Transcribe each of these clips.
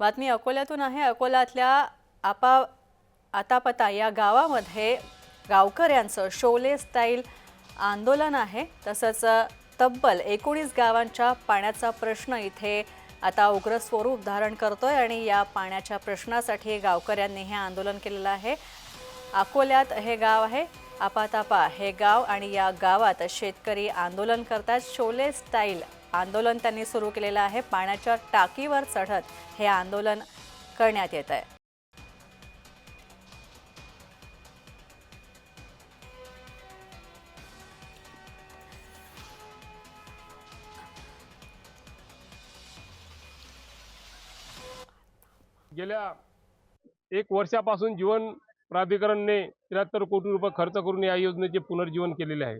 बातमी अकोल्यातून आहे. अकोल्यातल्या आपा आतापता या गावामध्ये गावकऱ्यांचं शोले स्टाईल आंदोलन आहे. तसंच तब्बल एकोणीस गावांच्या पाण्याचा प्रश्न इथे आता उग्र स्वरूप धारण करतोय आणि या पाण्याच्या प्रश्नासाठी गावकऱ्यांनी हे आंदोलन केलेलं आहे. अकोल्यात हे गाव आहे. आपातापा हे गाव आणि या गावात शेतकरी आंदोलन करतात. शोले स्टाईल आंदोलन त्यांनी सुरू केलेलं आहे. पाण्याच्या टाकीवर चढत हे आंदोलन करण्यात येत आहे. गेल्या एक वर्षापासून जीवन प्राधिकरणने त्र्याहत्तर कोटी रुपये खर्च करून या योजनेचे पुनर्जीवन केलेले आहे.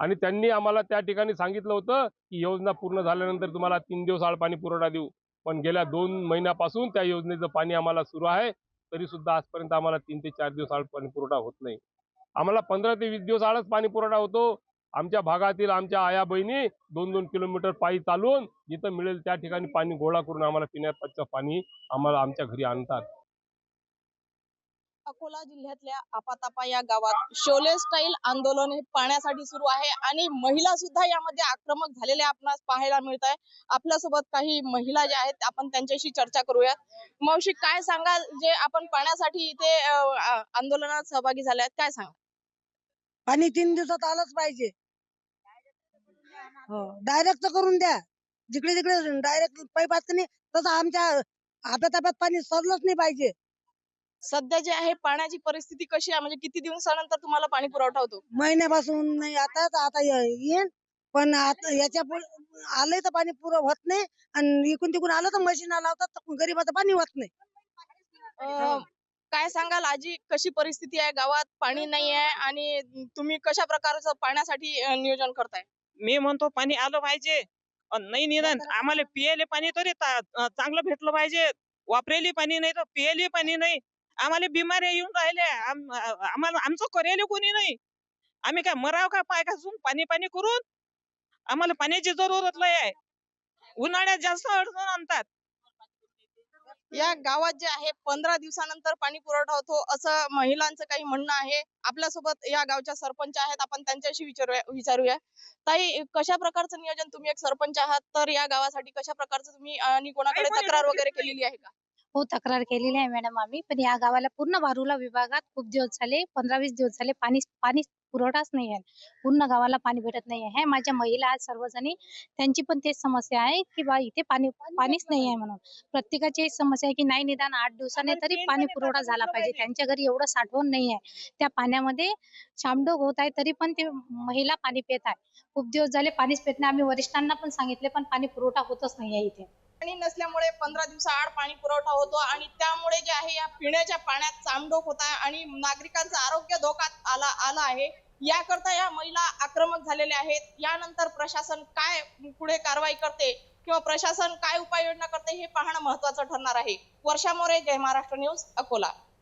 आणि त्यांनी आम्हाला त्या ठिकाणी सांगितलं होतं की योजना पूर्ण झाल्यानंतर तुम्हाला तीन दिवस आड पाणी पुरवठा देऊ. पण गेल्या दोन महिन्यापासून त्या योजनेचं पाणी आम्हाला सुरू आहे. तरी सुद्धा आजपर्यंत आम्हाला तीन ते चार दिवस आड पाणी पुरवठा होत नाही. आम्हाला पंधरा ते वीस दिवस आडच पाणी पुरवठा होतो. आमच्या भागातील आमच्या आया बहिणी दोन दोन किलोमीटर पायी चालवून जिथं मिळेल त्या ठिकाणी पाणी गोळा करून आम्हाला पिण्याचं पाणी आम्हाला आमच्या घरी आणतात. अकोला जिल्ह्यातल्या आपातापा या गावात शोले स्टाईल आंदोलन हे पाण्यासाठी सुरू आहे आणि महिला सुद्धा यामध्ये आक्रमक झालेल्या आपणास पाहायला मिळत आहे आपल्यासोबत काही महिला ज्या आहेत आपण त्यांच्याशी चर्चा करूयात. मावशी काय सांगाल? जे आपण पाण्यासाठी इथे आंदोलनात सहभागी झाल्या आहेत काय सांगा पाणी तीन दिवसात आलंच पाहिजे. हो, डायरेक्ट करून द्या. जिकडे तिकडे डायरेक्ट पैपात नाही तसं आमच्या हातात ताब्यात पाणी सरलंच नाही पाहिजे. सध्या जे आहे पाण्याची परिस्थिती कशी आहे? म्हणजे किती दिवसानंतर तुम्हाला पाणी पुरवठा होतो? महिन्यापासून नाही आता तर आता ये- येईन. पण आता याच्यापुढे आलंय तर पाणी पुरं होत नाही. आणि इकडून तिकडून आलं तर मशीन लावतात तर गरीबाचं पाणी होत नाही. अं, काय सांगाल? आजी कशी परिस्थिती आहे? गावात पाणी नाही आहे आणि तुम्ही कशा प्रकारचं पाण्यासाठी अं, नियोजन करताय? मी म्हणतो पाणी आलं पाहिजे. अन नाही निदान आम्हाला पियाले पाणी तरी ता- अं, चांगलं भेटलं पाहिजे. वापरेले पाणी नाही तर पियाले पाणी नाही. आम्हाला बिमाऱ्या येऊन राहिल्या. आम- आ- आम्हाला आमचं करेले कोणी नाही. आम्ही काय मराव का पाय घासून पाणी पाणी करून आम्हाला पाण्याची जरूरत लय आहे. उन्हाळ्यात जास्त अडचण आणतात. या गावात जे आहे पंधरा दिवसानंतर पाणी पुरवठा होतो असं महिलांचं काही म्हणणं आहे. आपल्यासोबत या गावच्या सरपंच आहेत आपण त्यांच्याशी विचारूया विचारूया. ताई कशा प्रकारचं नियोजन तुम्ही एक सरपंच आहात? तर या गावासाठी कशा प्रकारचं तुम्ही आणि कोणाकडे तक्रार वगैरे केलेली आहे का? हो तक्रार केलेली आहे मॅडम आम्ही. पण या गावाला पूर्ण बारूला विभागात खूप दिवस झाले पंधरा वीस दिवस झाले पाणी पाणी पुरवठाच नाही आहे. पूर्ण गावाला पाणी भेटत नाही आहे. माझ्या महिला आहेत सर्वजणी. त्यांची पण तेच समस्या आहे की बा इथे पाणी पाणीच नाही आहे म्हणून. प्रत्येकाची समस्या आहे की नाही निदान आठ दिवसाने तरी पाणी पुरवठा झाला पाहिजे. त्यांच्या घरी एवढं साठवण नाही आहे. त्या पाण्यामध्ये शामडोग होत आहे तरी पण ते महिला पाणी पित आहे. खूप दिवस झाले पाणीच पित नाही. आम्ही वरिष्ठांना पण सांगितले पण पाणी पुरवठा होतच नाही आहे इथे. पाणी नसल्यामुळे पंधरा दिवसाआड पाणी पुरवठा होतो आणि त्यामुळे जे आहे या पिण्याच्या पाण्यात चामडोक होत आहे आणि नागरिकांचं आरोग्य धोक्यात आला आला आहे. याकरता या महिला आक्रमक झालेल्या आहेत. यानंतर प्रशासन काय पुढे कारवाई करते किंवा प्रशासन काय उपाययोजना करते हे पाहणं महत्वाचं ठरणार आहे. वर्षा मोरे जय महाराष्ट्र न्यूज अकोला.